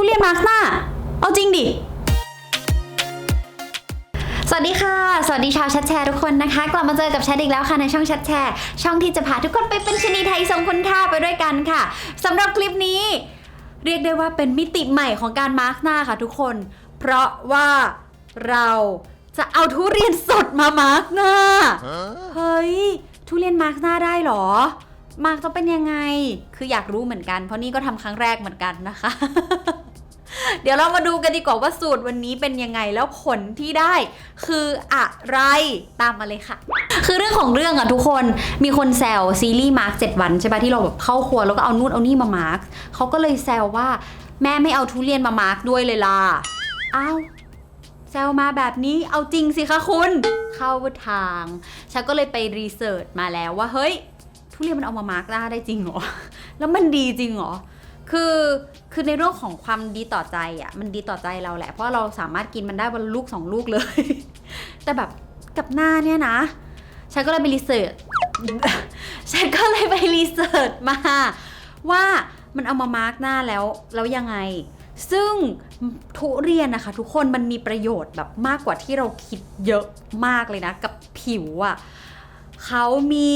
ทุเรียนมาร์กหน้า เอาจริงดิ สวัสดีค่ะ สวัสดีชาวแชทแชร์ทุกคนนะคะ กลับมาเจอกับแชทอีกแล้วค่ะในช่องแชทแชร์ ช่องที่จะพาทุกคนไปเป็นชนีไทยทรงคุณค่าไปด้วยกันค่ะสำหรับคลิปนี้ เรียกได้ว่าเป็นมิติใหม่ของการมาร์กหน้าค่ะทุกคน เพราะว่าเราจะเอาทุเรียนสดมามาร์กหน้า เฮ้ย ทุเรียนมาร์กหน้าได้เหรอ มาร์กต้องเป็นยังไง คืออยากรู้เหมือนกัน เพราะนี่ก็ทำครั้งแรกเหมือนกันนะคะ เดี๋ยวเรามาดูกันดีกว่าว่าสูตรวันนี้เป็นยังไงแล้วผลที่ได้ คืออะไรตามมาเลยค่ะ คือเรื่องของเรื่องอะทุกคนมีคนแซวซีรีส์มาร์กเจ็ดวันใช่ปะที่เราแบบเข้าครัวแล้วก็เอานู่นเอานี่มามาร์กเขาก็เลยแซวว่าแม่ไม่เอาทุเรียนมามาร์กด้วยเลยล่ะอ้าวแซวมาแบบนี้เอาจริงสิคะคุณ เข้าทางฉันก็เลยไปรีเสิร์ชมาแล้วว่าเฮ้ย ทุเรียนมันเอามามาร์กหน้าได้จริงเหรอ แล้วมันดีจริงเหรอ คือ คือในเรื่องของความดีต่อใจอะมันดีต่อใจเราแหละ เพราะเราสามารถกินมันได้วันละลูกสองลูกเลย แต่แบบกับหน้าเนี่ยนะฉันก็เลยไปรีเสิร์ชฉันก็เลยไปรีเสิร์ชมา ว่ามันเอามามาร์กหน้าแล้วแล้วยังไง ซึ่งทุเรียนนะคะ ทุกคนมันมีประโยชน์แบบมากกว่าที่เราคิดเยอะมากเลยนะ กับผิวอะ่ะเขามี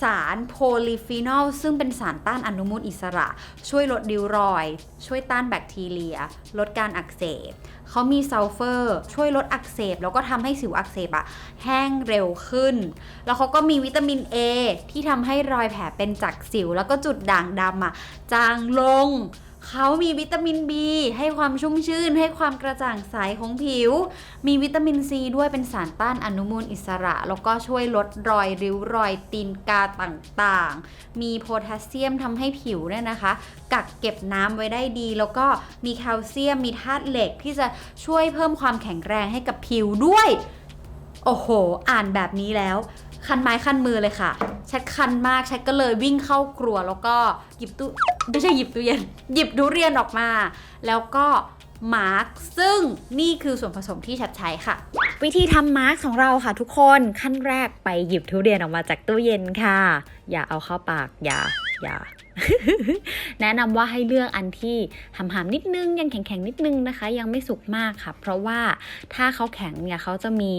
สารโพลีฟีนอลซึ่งเป็นสารต้านอนุมูลอิสระ ช่วยลดริ้วรอย ช่วยต้านแบคทีเรีย ลดการอักเสบเขามีซัลเฟอร์ ช่วยลดอักเสบ แล้วก็ทำให้สิวอักเสบอะแห้งเร็วขึ้น แล้วเขาก็มีวิตามิน A ที่ทำให้รอยแผลเป็นจากสิว แล้วก็จุดด่างดำอะจางลง เขามีวิตามิน B ให้ความชุ่มชื่น ให้ความกระจ่างใสของผิว มีวิตามินซีด้วยเป็นสารต้านอนุมูลอิสระ แล้วก็ช่วยลดรอยริ้วรอยตีนกาต่างๆ มีโพแทสเซียมทำให้ผิวเนี่ยนะคะ กักเก็บน้ำไว้ได้ดี แล้วก็มีแคลเซียม มีธาตุเหล็กที่จะช่วยเพิ่มความแข็งแรงให้กับผิวด้วย โอ้โห อ่านแบบนี้แล้ว คันไม้คันมือเลยค่ะแชัดคันมากแชัดก็เลยวิ่งเข้าครัวแล้วก็หยิบตู้ไม่ใช่หยิบตู้เย็นหยิบทุเรียนออกมา แล้วก็มาร์กซึ่งนี่คือส่วนผสมที่ชัดใช้ค่ะ วิธีทำมาร์กของเราค่ะทุกคนขั้นแรกไปหยิบทุเรียนออกมาจากตู้เย็นค่ะ อย่าเอาเข้าปากอย่าอย่าแนะนำว่าให้เลือกอันที่หำๆนิดนึงยังแข็งๆนิดนึงนะคะ ยังไม่สุกมากค่ะ เพราะว่าถ้าเขาแข็งเนี่ยเขาจะมี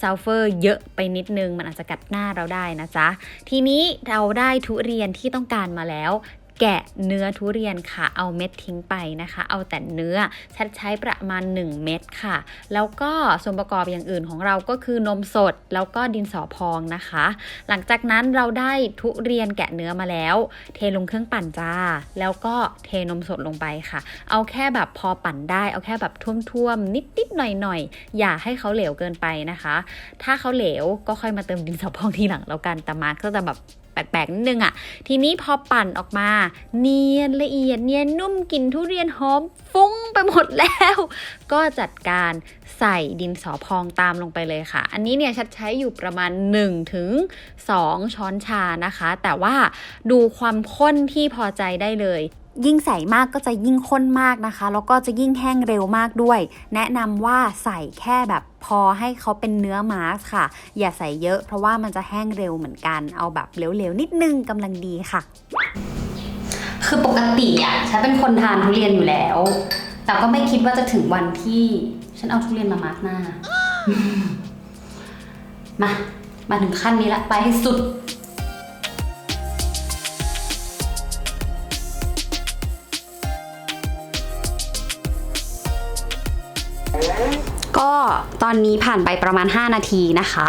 ซัลเฟอร์เยอะไปนิดนึง มันอาจจะกัดหน้าเราได้นะจ๊ะ ทีนี้เราได้ทุเรียนที่ต้องการมาแล้ว แกะเนื้อทุเรียนค่ะ เอาเม็ดทิ้งไปนะคะ เอาแต่เนื้อชัดใช้ประมาณ 1 เม็ดค่ะ แล้วก็ส่วนประกอบอย่างอื่นของเราก็คือนมสดแล้วก็ดินสอพองนะคะ หลังจากนั้นเราได้ทุเรียนแกะเนื้อมาแล้ว เทลงเครื่องปั่นจ้า แล้วก็เทนมสดลงไปค่ะ เอาแค่แบบพอปั่นได้ เอาแค่แบบท่วมๆนิดๆหน่อยๆอย่าให้เขาเหลวเกินไปนะคะ ถ้าเขาเหลวก็ค่อยมาเติมดินสอพองทีหลังแล้วกันแต่มาร์คก็จะแบบ แปลกๆนิดนึงอะ่ะ ทีนี้พอปั่นออกมา เนียนละเอียดเนียนนุ่มกลิ่นทุเรียนหอมฟุ้งไปหมดแล้ว ก็จัดการใส่ดินสอพองตามลงไปเลยค่ะ อันนี้เนี่ยชัดใช้อยู่ประมาณ1ถึง2ช้อนชานะคะ แต่ว่าดูความข้นที่พอใจได้เลย ยิ่งใส่มากก็จะยิ่งข้นมากนะคะ แล้วก็จะยิ่งแห้งเร็วมากด้วย แนะนำว่าใส่แค่แบบพอให้เขาเป็นเนื้อมาสค่ะ อย่าใส่เยอะเพราะว่ามันจะแห้งเร็วเหมือนกัน เอาแบบเหลวๆนิดนึงกำลังดีค่ะ คือปกติอะฉันเป็นคนทานทุเรียนอยู่แล้ว แต่ก็ไม่คิดว่าจะถึงวันที่ ฉันเอาทุเรียนมามาร์กหน้า มา มาถึงขั้นนี้ละไปให้สุด ตอนนี้ผ่านไปประมาณ 5 นาทีนะคะ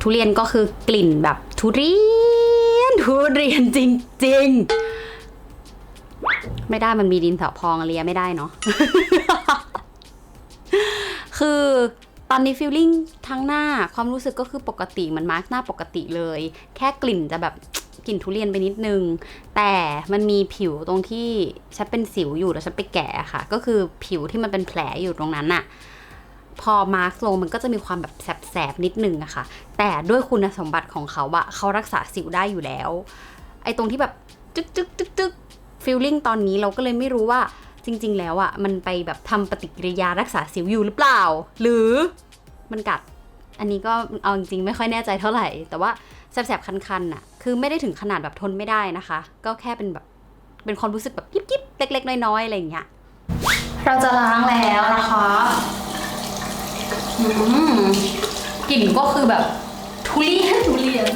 ทุเรียนก็คือกลิ่นแบบทุเรียน ทุเรียนจริง ๆ ไม่ได้มันมีดินสอพองเลียไม่ได้เนาะคือตอนนี้ฟีลลิ่งทั้งหน้าความรู้สึกก็คือปกติเหมันมาร์กหน้าปกติเลย แค่กลิ่นจะแบบกลิ่นทุเรียนไปนิดนึง แต่มันมีผิวตรงที่ฉันเป็นสิวอยู่แล้วฉันไปแกะค่ะ ก็คือผิวที่มันเป็นแผลอยู่ตรงนั้นอะ พอมาร์กลงมันก็จะมีความแบบแสบๆนิดนึงอะค่ะ แต่ด้วยคุณสมบัติของเขาอะเขารักษาสิวได้อยู่แล้ว ไอ้ตรงที่แบบจึ๊กจึ๊กจึ๊กจึ๊กฟีลลิ่งตอนนี้เราก็เลยไม่รู้ว่าจริง ๆ แล้วอะมันไปแบบทำปฏิกิริยารักษาสิวอยู่หรือเปล่า หรือมันกัดอันนี้ก็เอาจริงๆไม่ค่อยแน่ใจเท่าไหร่ แต่ว่าแสบๆคันๆน่ะคือไม่ได้ถึงขนาดแบบทนไม่ได้นะคะ ก็แค่เป็นแบบเป็นความรู้สึกแบบยิบๆเล็ก ๆ น้อยๆอะไรอย่างเงี้ยเราจะล้างแล้วนะคะ อืมกลิ่นก็คือแบบทุเรียนทุเรียน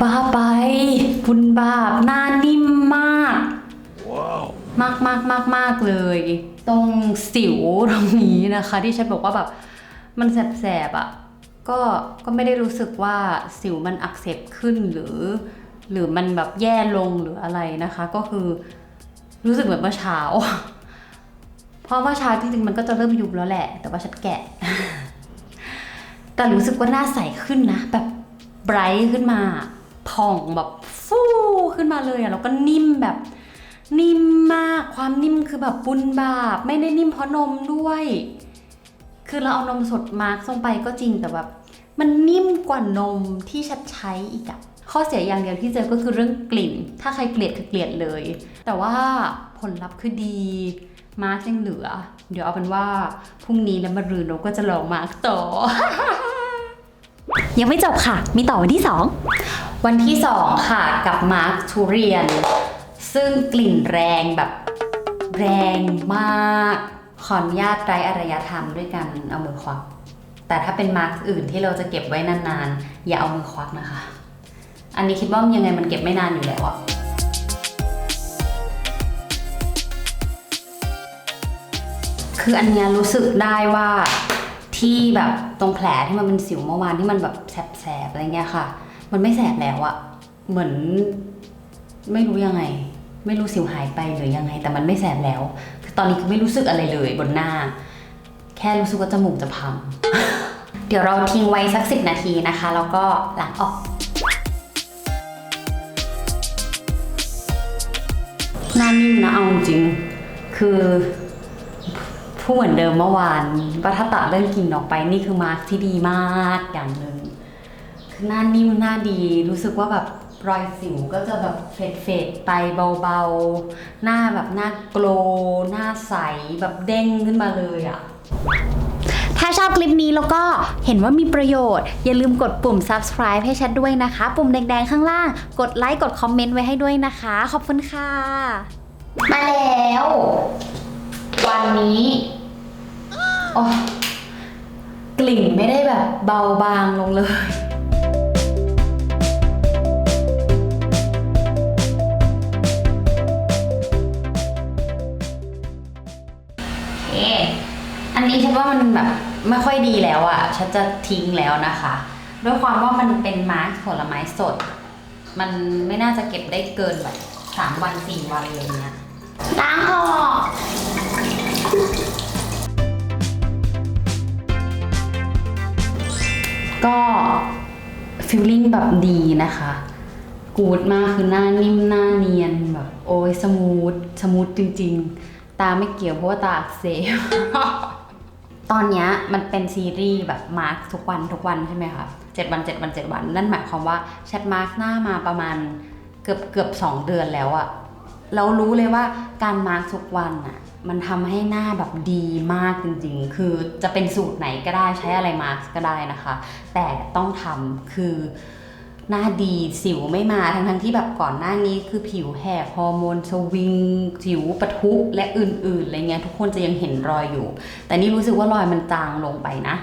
บ้าไป บุญบาปหน้านิ่มมาก มากมากมากมากเลย ตรงสิวตรงนี้นะคะ ที่ฉันบอกว่าแบบ มันแสบๆอะ่ะ ก็ก็ไม่ได้รู้สึกว่าสิวมันอักเสบขึ้นหรือ หรือมันแบบแย่ลงหรืออะไรนะคะ ก็คือ รู้สึกเหมือนเมื่อเช้า เพราะเมื่อเช้าจริงๆมันก็จะเริ่มยุบแล้วแหละ แต่ว่าฉันแกะ แต่รู้สึกว่าหน้าใสขึ้นนะ แบบไบรท์ขึ้นมาผ่องแบบฟูขึ้นมาเลยอะแล้วก็นิ่มแบบ นิ่มมากความนิ่มคือแบบบุญบาป ไม่ได้นิ่มเพราะนมด้วย คือเราเอานมสดมาร์กลงไปก็จริงแต่แบบ มันนิ่มกว่านมที่ชัดใช้อีกอะข้อเสียอย่างเดียวที่เจอก็คือเรื่องกลิ่น ถ้าใครเกลียดคือเกลียดเลย แต่ว่าผลลัพธ์คือดี มาร์กยังเหลือ เดี๋ยวเอาเป็นว่าพรุ่งนี้และมะรืนเราก็จะลองมาร์กต่อ ยังไม่จบค่ะ มีต่อวันที่ 2 วันที่ 2 ค่ะกับมาร์กทุเรียน ซึ่งกลิ่นแรงแบบแรงมาก ขออนุญาตไร้อารยธรรมด้วยกันเอามือควัก แต่ถ้าเป็นมาร์กอื่นที่เราจะเก็บไว้นานๆ อย่าเอามือควักนะคะ อันนี้คิดว่ายังไงมันเก็บไม่นานอยู่แล้วอะคืออันเนี้ยรู้สึกได้ว่าที่แบบตรงแผลที่มันเป็นสิวเมื่อวานที่มันแบบแสบๆอะไรเงี้ยค่ะ มันไม่แสบแล้วอะเหมือนไม่รู้ยังไง ไม่รู้สิวหายไปหรือยังไง แต่มันไม่แสบแล้ว คือตอนนี้คือไม่รู้สึกอะไรเลยบนหน้า แค่รู้สึกว่าจมูกจะพัง ดี๋ยวเราทิ้งไว้สักสิบนาทีนะคะ แล้วก็ล้างออกหน้านิ่มนะเอาจริง คือพูดเหมือนเดิมเมื่อวานว่าถ้าตัดเรื่องกลิ่นออกไปนี่คือมาร์คที่ดีมากอย่างหนึ่งคือหน้านิ่มหน้าดีรู้สึกว่าแบบรอยสิวก็จะแบบเฟดเฟดไปเบาๆ หน้าแบบหน้าโกลว์หน้าใสแบบเด้งขึ้นมาเลยอะ่ะ ชอบคลิปนี้แล้วก็เห็นว่ามีประโยชน์ อย่าลืมกดปุ่ม subscribe ให้ชัดด้วยนะคะ ปุ่มแดงๆข้างล่าง กดไลค์กดคอมเมนต์ไว้ให้ด้วยนะคะ ขอบคุณค่ะ มาแล้ว วันนี้โอ้กลิ่นไม่ได้แบบเบาบางลงเลยโอเคอันนี้ฉันว่ามันแบบ ไม่ค่อยดีแล้วอะ่ะ ฉันจะทิ้งแล้วนะคะ ด้วยความว่ามันเป็นมาร์คผลไม้สด มันไม่น่าจะเก็บได้เกินแบบสามวันสี่วันอะไรเงี้ยล้างออกก็ฟิลลิ่งแบบดีนะคะ กูดมากคือหน้านิ่มหน้าเนียนแบบโอ้ยสมูท สมูทจริง ๆ ตาไม่เกี่ยวเพราะว่าตาอักเสบ ตอนนี้มันเป็นซีรีส์แบบมาร์คทุกวันทุกวันใช่ไหมคะเจ็ดวันเจ็ดวันเจ็ดวัน นั่นหมายความว่าแชทมาร์คหน้ามาประมาณเกือบเกือบสองเดือนแล้วอะเรารู้เลยว่าการมาร์คทุกวันอะมันทำให้หน้าแบบดีมากจริงๆ คือจะเป็นสูตรไหนก็ได้ใช้อะไรมาร์คก็ได้นะคะ แต่ต้องทำคือ หน้าดีสิวไม่มาทั้งทั้งที่แบบก่อนหน้านี้คือผิวแหกฮอร์โมนสวิง สิวปะทุและอื่นๆอะไรเงี้ยทุกคนจะยังเห็นรอยอยู่ แต่นี่รู้สึกว่ารอยมันจางลงไปนะ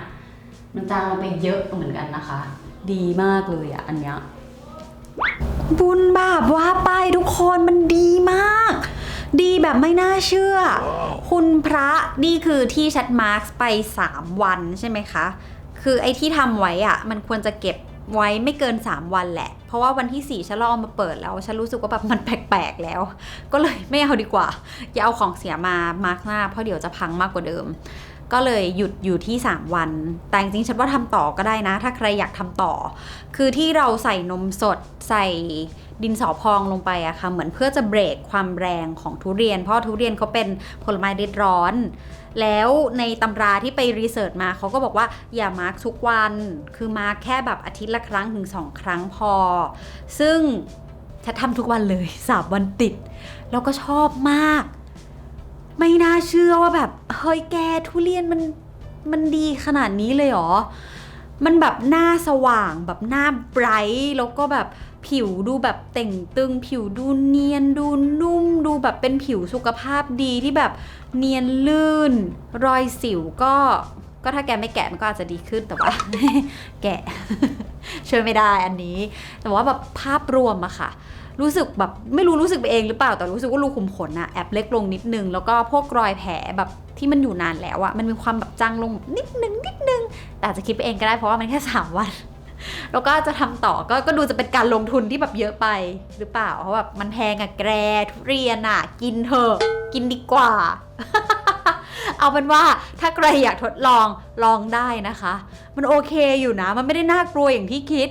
มันจางลงไปเยอะเหมือนกันนะคะ ดีมากเลยอะอันเนี้ยบุญบาปว่าไปทุกคนมันดีมาก ดีแบบไม่น่าเชื่อ คุณพระนี่คือที่ชัดมาร์กไป 3 วันใช่ไหมคะ คือไอ้ที่ทำไว้อะมันควรจะเก็บ ไว้ไม่เกิน 3 วันแหละ เพราะว่าวันที่ 4 ฉันลองเอามาเปิดแล้ว ฉันรู้สึกว่าแบบมันแปลกๆแล้ว ก็เลยไม่เอาดีกว่า อย่าเอาของเสียมามาร์กหน้า เพราะเดี๋ยวจะพังมากกว่าเดิม ก็เลยหยุดอยู่ที่ 3 วัน แต่จริงๆฉันว่าทำต่อก็ได้นะ ถ้าใครอยากทำต่อ คือที่เราใส่นมสดใส่ดินสอพองลงไปอะค่ะ เหมือนเพื่อจะเบรกความแรงของทุเรียน เพราะทุเรียนเขาเป็นผลไม้เด็ดร้อน แล้วในตำราที่ไปรีเสิร์ชมาเขาก็บอกว่าอย่ามาร์กทุกวัน คือมาร์กแค่แบบอาทิตย์ละครั้งถึงสองครั้งพอ ซึ่งฉันทำทุกวันเลยสามวันติด แล้วก็ชอบมาก ไม่น่าเชื่อว่าแบบ เฮ้ยแกทุเรียนมันมันดีขนาดนี้เลยเหรอ มันแบบหน้าสว่างแบบหน้าไบรท์แล้วก็แบบผิวดูแบบเต่งตึง ผิวดูเนียนดูนุ่มดูแบบเป็นผิวสุขภาพดีที่แบบเนียนลื่น รอยสิวก็ ก็ถ้าแกไม่แกะมันก็อาจจะดีขึ้นแต่ว่า แกะช่วยไม่ได้อันนี้ แต่ว่าแบบภาพรวมอะค่ะ รู้สึกแบบไม่รู้รู้สึกไปเองหรือเปล่าแต่รู้สึกว่ารูขุมขนอะแอบเล็กลงนิดนึง แล้วก็พวกรอยแผลแบบที่มันอยู่นานแล้วอะมันมีความแบบจางลงนิดนึงนิดนึง แต่จะคิดไปเองก็ได้เพราะว่ามันแค่ 3 วัน แล้วก็จะทำต่อก็ก็ดูจะเป็นการลงทุนที่แบบเยอะไปหรือเปล่าเพราะแบบมันแพงอะแกรทุเรียนอะกินเถอะกินดีกว่า เอาเป็นว่าถ้าใครอยากทดลองลองได้นะคะ มันโอเคอยู่นะ มันไม่ได้น่ากลัวอย่างที่คิด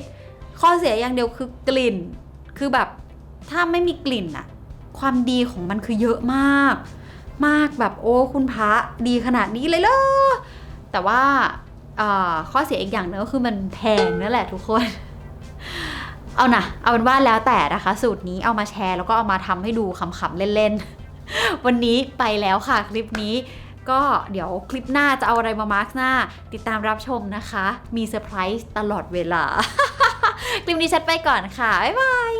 ข้อเสียอย่างเดียวคือกลิ่นคือแบบ ถ้าไม่มีกลิ่นอะความดีของมันคือเยอะมาก มากแบบโอ้คุณพระดีขนาดนี้เลยเหรอแต่ว่าข้อเสียอีกอย่างหนึงก็คือมันแพงนั่นแหละทุกคน เอานะเอาเป็นว่าแล้วแต่นะคะ สูตรนี้เอามาแชร์แล้วก็เอามาทำให้ดูขำๆเล่นๆ วันนี้ไปแล้วค่ะคลิปนี้ ก็เดี๋ยวคลิปหน้าจะเอาอะไรมามาร์กหน้า ติดตามรับชมนะคะ มีเซอร์ไพรส์ตลอดเวลา คลิปนี้ชัดไปก่อนค่ะ บ๊ายบาย